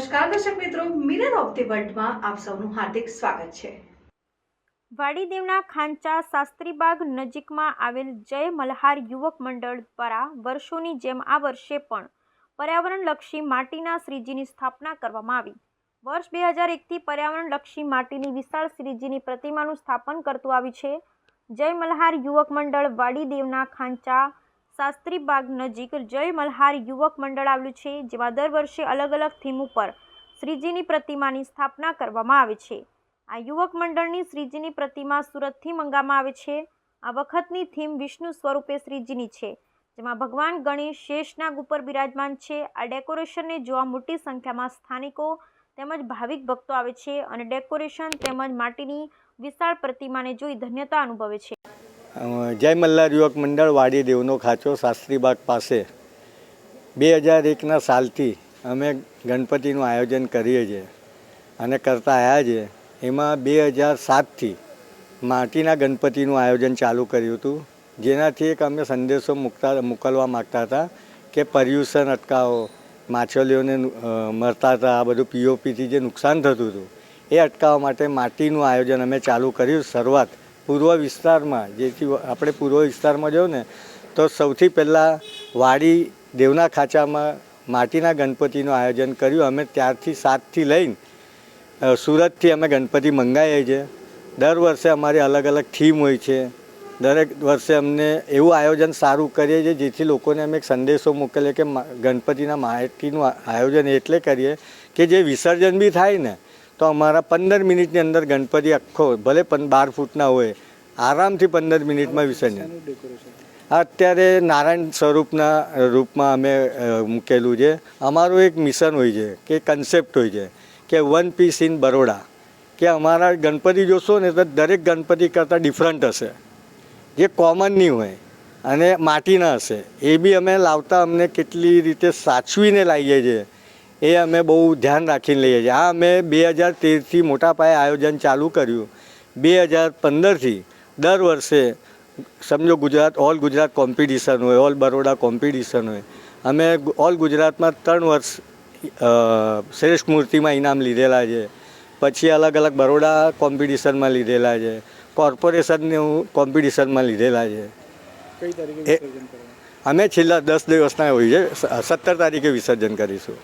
નમસ્કાર દર્શક મિત્રો મિરર ઓફ ધી વર્લ્ડમાં આપ સૌનું હાર્દિક સ્વાગત છે. વાડીદેવના ખાંચા શાસ્ત્રીબાગ નજીકમાં આવેલ જય મલ્હાર યુવક મંડળ દ્વારા વર્ષોની જેમ આ વર્ષે પણ પર્યાવરણલક્ષી માટીના શ્રીજીની સ્થાપના કરવામાં આવી. વર્ષ બે હજાર એકથી પર્યાવરણલક્ષી માટીની વિશાળ શ્રીજીની પ્રતિમાનું સ્થાપન કરતું આવ્યું છે. જય મલ્હાર યુવક મંડળ વાડીદેવના ખાંચા શાસ્ત્રીબાગ નજીક જય મલ્હાર યુવક મંડળ આવેલું છે, જેમાં દર વર્ષે અલગ અલગ થીમ ઉપર શ્રીજીની પ્રતિમાની સ્થાપના કરવામાં આવે છે. આ યુવક મંડળની શ્રીજીની પ્રતિમા સુરતથી મંગાવવામાં આવે છે. આ વખતની થીમ વિષ્ણુ સ્વરૂપે શ્રીજીની છે, જેમાં ભગવાન ગણેશ શેષનાગ ઉપર બિરાજમાન છે. આ ડેકોરેશનને જોવા મોટી સંખ્યામાં સ્થાનિકો તેમજ ભાવિક ભક્તો આવે છે અને ડેકોરેશન તેમજ માટીની વિશાળ પ્રતિમાને જોઈ ધન્યતા અનુભવે છે. જય મલ્હાર યુવક મંડળ વાડી દેવનો ખાંચો શાસ્ત્રીબાગ પાસે. બે હજાર એકના સાલથી અમે ગણપતિનું આયોજન કરીએ છીએ અને કરતા આવ્યા છીએ. એમાં બે હજાર સાતથી માટીના ગણપતિનું આયોજન ચાલુ કર્યું હતું. જેનાથી એક અમે સંદેશો મૂકતા, મોકલવા માગતા હતા કે પર્યુષણ અટકાવો, માછલીઓને મરતા હતા, આ બધું પીઓપીથી જે નુકસાન થતું હતું, એ અટકાવવા માટે માટીનું આયોજન અમે ચાલુ કર્યું શરૂઆત. પૂર્વ વિસ્તારમાં, જેથી આપણે પૂર્વ વિસ્તારમાં જવું ને, તો સૌથી પહેલાં વાડી દેવના ખાંચામાં માટીના ગણપતિનું આયોજન કર્યું. અમે ત્યારથી સાતથી લઈને સુરતથી અમે ગણપતિ મંગાવીએ છીએ. દર વર્ષે અમારી અલગ અલગ થીમ હોય છે. દરેક વર્ષે અમને એવું આયોજન સારું કરીએ છીએ, જેથી લોકોને અમે એક સંદેશો મોકલીએ કે ગણપતિના માહિતીનું આયોજન એટલે કરીએ કે જે વિસર્જન બી થાય ને તો અમારા પંદર મિનિટની અંદર ગણપતિ આખો ભલે પણ બાર ફૂટના હોય, આરામથી પંદર મિનિટમાં વિસર્જન. અત્યારે નારાયણ સ્વરૂપના રૂપમાં અમે મૂકેલું છે. અમારું એક મિશન હોય છે, કે કન્સેપ્ટ હોય છે, કે વન પીસ ઇન બરોડા. કે અમારા ગણપતિ જોશો ને તો દરેક ગણપતિ કરતાં ડિફરન્ટ હશે. જે કોમન નહીં હોય અને માટીના હશે. એ બી અમે લાવતા અમને કેટલી રીતે સાચવીને લાવીએ છીએ. એ અમે બહુ ધ્યાન રાખીને લઈએ છીએ. આ અમે બે હજાર તેરથી મોટા પાયે આયોજન ચાલુ કર્યું. બે હજાર પંદરથી દર વર્ષે સમજો ગુજરાત ઓલ ગુજરાત કોમ્પિટિશન હોય ઓલ બરોડા કોમ્પિટિશન હોય. અમે ઓલ ગુજરાતમાં ત્રણ વર્ષ શ્રેષ્ઠ મૂર્તિમાં ઇનામ લીધેલા છે. પછી અલગ અલગ બરોડા કોમ્પિટિશનમાં લીધેલા છે. કોર્પોરેશનનું કોમ્પિટિશનમાં લીધેલા છે. અમે છેલ્લા દસ દિવસના હોય છે સત્તર તારીખે વિસર્જન કરીશું.